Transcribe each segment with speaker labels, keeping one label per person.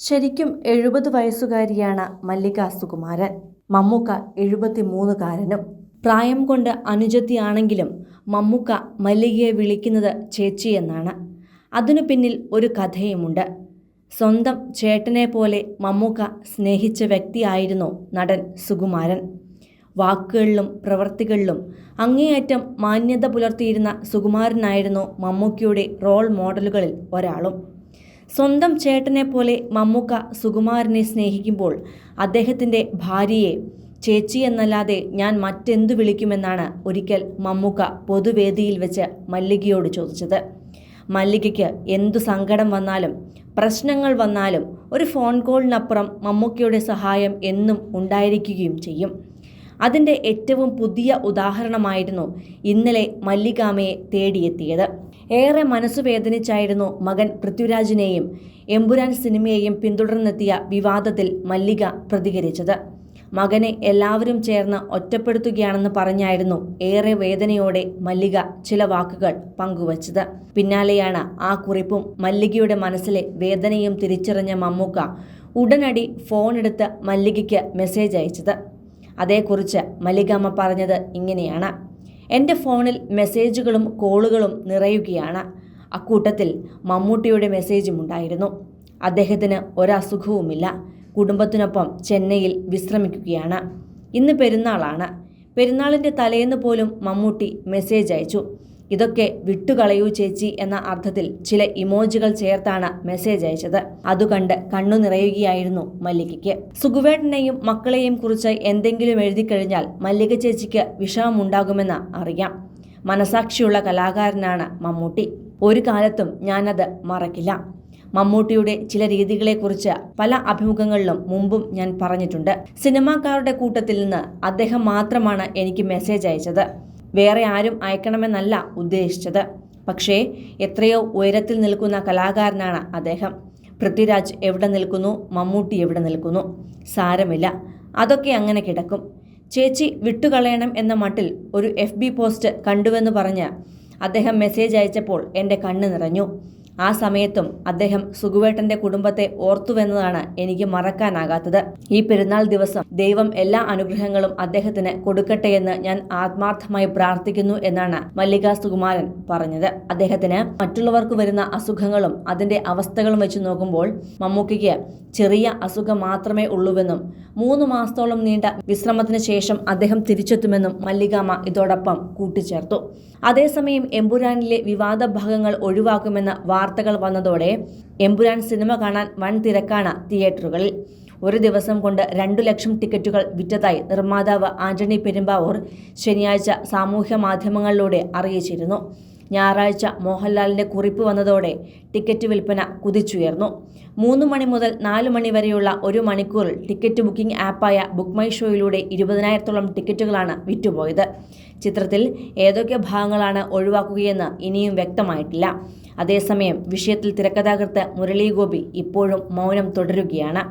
Speaker 1: ശരിക്കും എഴുപത് വയസ്സുകാരിയാണ് മല്ലിക സുകുമാരൻ. മമ്മൂക്ക എഴുപത്തിമൂന്നുകാരനും. പ്രായം കൊണ്ട് അനുജത്തിയാണെങ്കിലും മമ്മൂക്ക മല്ലികയെ വിളിക്കുന്നത് ചേച്ചി എന്നാണ്. അതിനു പിന്നിൽ ഒരു കഥയുമുണ്ട്. സ്വന്തം ചേട്ടനെ പോലെ മമ്മൂക്ക സ്നേഹിച്ച വ്യക്തിയായിരുന്നു നടൻ സുകുമാരൻ. വാക്കുകളിലും പ്രവൃത്തികളിലും അങ്ങേയറ്റം മാന്യത പുലർത്തിയിരുന്ന സുകുമാരനായിരുന്നു മമ്മൂക്കയുടെ റോൾ മോഡലുകളിൽ ഒരാളും. സ്വന്തം ചേട്ടനെ പോലെ മമ്മൂക്ക സുകുമാരനെ സ്നേഹിക്കുമ്പോൾ അദ്ദേഹത്തിന്റെ ഭാര്യയെ ചേച്ചി എന്നല്ലാതെ ഞാൻ മറ്റെന്തു വിളിക്കുമെന്നാണ് ഒരിക്കൽ മമ്മൂക്ക പൊതുവേദിയിൽ വെച്ച് മല്ലികയോട് ചോദിച്ചത്. മല്ലികയ്ക്ക് എന്തു സങ്കടം വന്നാലും പ്രശ്നങ്ങൾ വന്നാലും ഒരു ഫോൺ കോളിനപ്പുറം മമ്മൂക്കയുടെ സഹായം എന്നും ഉണ്ടായിരിക്കുകയും ചെയ്യും. അതിന്റെ ഏറ്റവും പുതിയ ഉദാഹരണമായിരുന്നു ഇന്നലെ മല്ലികാമയെ തേടിയെത്തിയത്. ഏറെ മനസ്സു വേദനിച്ചായിരുന്നു മകൻ പൃഥ്വിരാജിനെയും എമ്പുരാൻ സിനിമയെയും പിന്തുടർന്നെത്തിയ വിവാദത്തിൽ മല്ലിക പ്രതികരിച്ചത്. മകനെ എല്ലാവരും ചേർന്ന് ഒറ്റപ്പെടുത്തുകയാണെന്ന് പറഞ്ഞായിരുന്നു ഏറെ വേദനയോടെ മല്ലിക ചില വാക്കുകൾ പങ്കുവച്ചത്. പിന്നാലെയാണ് ആ കുറിപ്പും മല്ലികയുടെ മനസ്സിലെ വേദനയും തിരിച്ചറിഞ്ഞ മമ്മൂക്ക ഉടനടി ഫോണെടുത്ത് മല്ലികയ്ക്ക് മെസ്സേജ് അയച്ചത്. അതേക്കുറിച്ച് മല്ലികാമ്മ പറഞ്ഞത് ഇങ്ങനെയാണ്. എന്റെ ഫോണിൽ മെസ്സേജുകളും കോളുകളും നിറയുകയാണ്. അക്കൂട്ടത്തിൽ മമ്മൂട്ടിയുടെ മെസ്സേജും ഉണ്ടായിരുന്നു. അദ്ദേഹത്തിന് ഒരസുഖവുമില്ല. കുടുംബത്തിനൊപ്പം ചെന്നൈയിൽ വിശ്രമിക്കുകയാണ്. ഇന്ന് പെരുന്നാളാണ്. പെരുന്നാളിന്റെ തലേന്ന് പോലും മമ്മൂട്ടി മെസ്സേജ് അയച്ചു. ഇതൊക്കെ വിട്ടുകളയൂ ചേച്ചി എന്ന അർത്ഥത്തിൽ ചില ഇമോജികൾ ചേർത്താണ് മെസ്സേജ് അയച്ചത്. അതുകണ്ട് കണ്ണു നിറയുകയായിരുന്നു മല്ലികയ്ക്ക്. സുഖുവേട്ടനെയും മക്കളെയും കുറിച്ച് എന്തെങ്കിലും എഴുതി കഴിഞ്ഞാൽ മല്ലിക ചേച്ചിക്ക് വിഷമമുണ്ടാകുമെന്ന് അറിയാം. മനസാക്ഷിയുള്ള കലാകാരനാണ് മമ്മൂട്ടി. ഒരു കാലത്തും ഞാനത് മറക്കില്ല. മമ്മൂട്ടിയുടെ ചില രീതികളെക്കുറിച്ച് പല അഭിമുഖങ്ങളിലും മുമ്പും ഞാൻ പറഞ്ഞിട്ടുണ്ട്. സിനിമാക്കാരുടെ കൂട്ടത്തിൽ നിന്ന് അദ്ദേഹം മാത്രമാണ് എനിക്ക് മെസ്സേജ് അയച്ചത്. വേറെ ആരും അയക്കണമെന്നല്ല ഉദ്ദേശിച്ചത്. പക്ഷേ എത്രയോ ഉയരത്തിൽ നിൽക്കുന്ന കലാകാരനാണ് അദ്ദേഹം. പൃഥ്വിരാജ് എവിടെ നിൽക്കുന്നു? മമ്മൂട്ടി എവിടെ നിൽക്കുന്നു? സാരമില്ല. അതൊക്കെ അങ്ങനെ കിടക്കും. ചേച്ചി വിട്ടുകളയണം എന്ന മട്ടിൽ ഒരു എഫ് ബി പോസ്റ്റ് കണ്ടുവെന്ന് പറഞ്ഞ് അദ്ദേഹം മെസ്സേജ് അയച്ചപ്പോൾ എന്റെ കണ്ണ് നിറഞ്ഞു. ആ സമയത്തും അദ്ദേഹം സുഖുവേട്ടന്റെ കുടുംബത്തെ ഓർത്തുവെന്നതാണ് എനിക്ക് മറക്കാനാകാത്തത്. ഈ പെരുന്നാൾ ദിവസം ദൈവം എല്ലാ അനുഗ്രഹങ്ങളും അദ്ദേഹത്തിന് കൊടുക്കട്ടെ എന്ന് ഞാൻ ആത്മാർത്ഥമായി പ്രാർത്ഥിക്കുന്നു എന്നാണ് മല്ലിക സുകുമാരൻ പറഞ്ഞത്. അദ്ദേഹത്തിന് മറ്റുള്ളവർക്ക് വരുന്ന അസുഖങ്ങളും അതിന്റെ അവസ്ഥകളും വെച്ച് നോക്കുമ്പോൾ മമ്മൂക്കിക്ക് ചെറിയ അസുഖം മാത്രമേ ഉള്ളൂവെന്നും മൂന്ന് മാസത്തോളം നീണ്ട വിശ്രമത്തിന് ശേഷം അദ്ദേഹം തിരിച്ചെത്തുമെന്നും മല്ലികാമ്മ ഇതോടൊപ്പം കൂട്ടിച്ചേർത്തു. അതേസമയം എമ്പുരാനിലെ വിവാദ ഭാഗങ്ങൾ ഒഴിവാക്കുമെന്ന വാർത്തകൾ വന്നതോടെ എമ്പുരാൻ സിനിമ കാണാൻ വൻ തിരക്കാണ് തിയേറ്ററുകളിൽ. ഒരു ദിവസം കൊണ്ട് രണ്ടു ലക്ഷം ടിക്കറ്റുകൾ വിറ്റതായി നിർമ്മാതാവ് ആന്റണി പെരുമ്പാവൂർ ശനിയാഴ്ച സാമൂഹ്യ മാധ്യമങ്ങളിലൂടെ അറിയിച്ചിരുന്നു. ഞായറാഴ്ച മോഹൻലാലിന്റെ കുറിപ്പ് വന്നതോടെ ടിക്കറ്റ് വിൽപ്പന കുതിച്ചുയർന്നു. മൂന്ന് മണി മുതൽ നാല് മണി വരെയുള്ള ഒരു മണിക്കൂറിൽ ടിക്കറ്റ് ബുക്കിംഗ് ആപ്പായ ബുക്ക് മൈ ഷോയിലൂടെ ഇരുപതിനായിരത്തോളം ടിക്കറ്റുകളാണ് വിറ്റുപോയത്. ചിത്രത്തിൽ ഏതൊക്കെ ഭാഗങ്ങളാണ് ഒഴിവാക്കുകയെന്ന് ഇനിയും വ്യക്തമായിട്ടില്ല. അതേസമയം വിഷയത്തിൽ തിരക്കഥാകൃത്ത് മുരളീഗോപി ഇപ്പോഴും മൗനം തുടരുകയാണ്.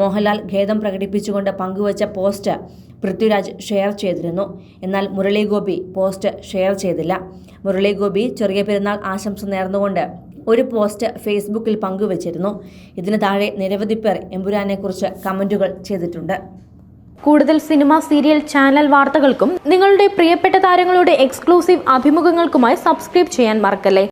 Speaker 1: മോഹൻലാൽ ഖേദം പ്രകടിപ്പിച്ചുകൊണ്ട് പങ്കുവച്ച പോസ്റ്റ് പൃഥ്വിരാജ് ഷെയർ ചെയ്തിരുന്നു. എന്നാൽ മുരളീഗോപി പോസ്റ്റ് ഷെയർ ചെയ്തില്ല. മുരളീഗോപി ചെറിയ പെരുന്നാൾ ആശംസ നേർന്നുകൊണ്ട് ഒരു പോസ്റ്റ് ഫേസ്ബുക്കിൽ പങ്കുവച്ചിരുന്നു. ഇതിന് താഴെ നിരവധി പേർ എമ്പുരാനെക്കുറിച്ച് കമന്റുകൾ ചെയ്തിട്ടുണ്ട്.
Speaker 2: കൂടുതൽ സിനിമ സീരിയൽ ചാനൽ വാർത്തകൾക്കും നിങ്ങളുടെ പ്രിയപ്പെട്ട താരങ്ങളുടെ എക്സ്ക്ലൂസീവ് അഭിമുഖങ്ങൾക്കുമായി സബ്സ്ക്രൈബ് ചെയ്യാൻ മറക്കല്ലേ?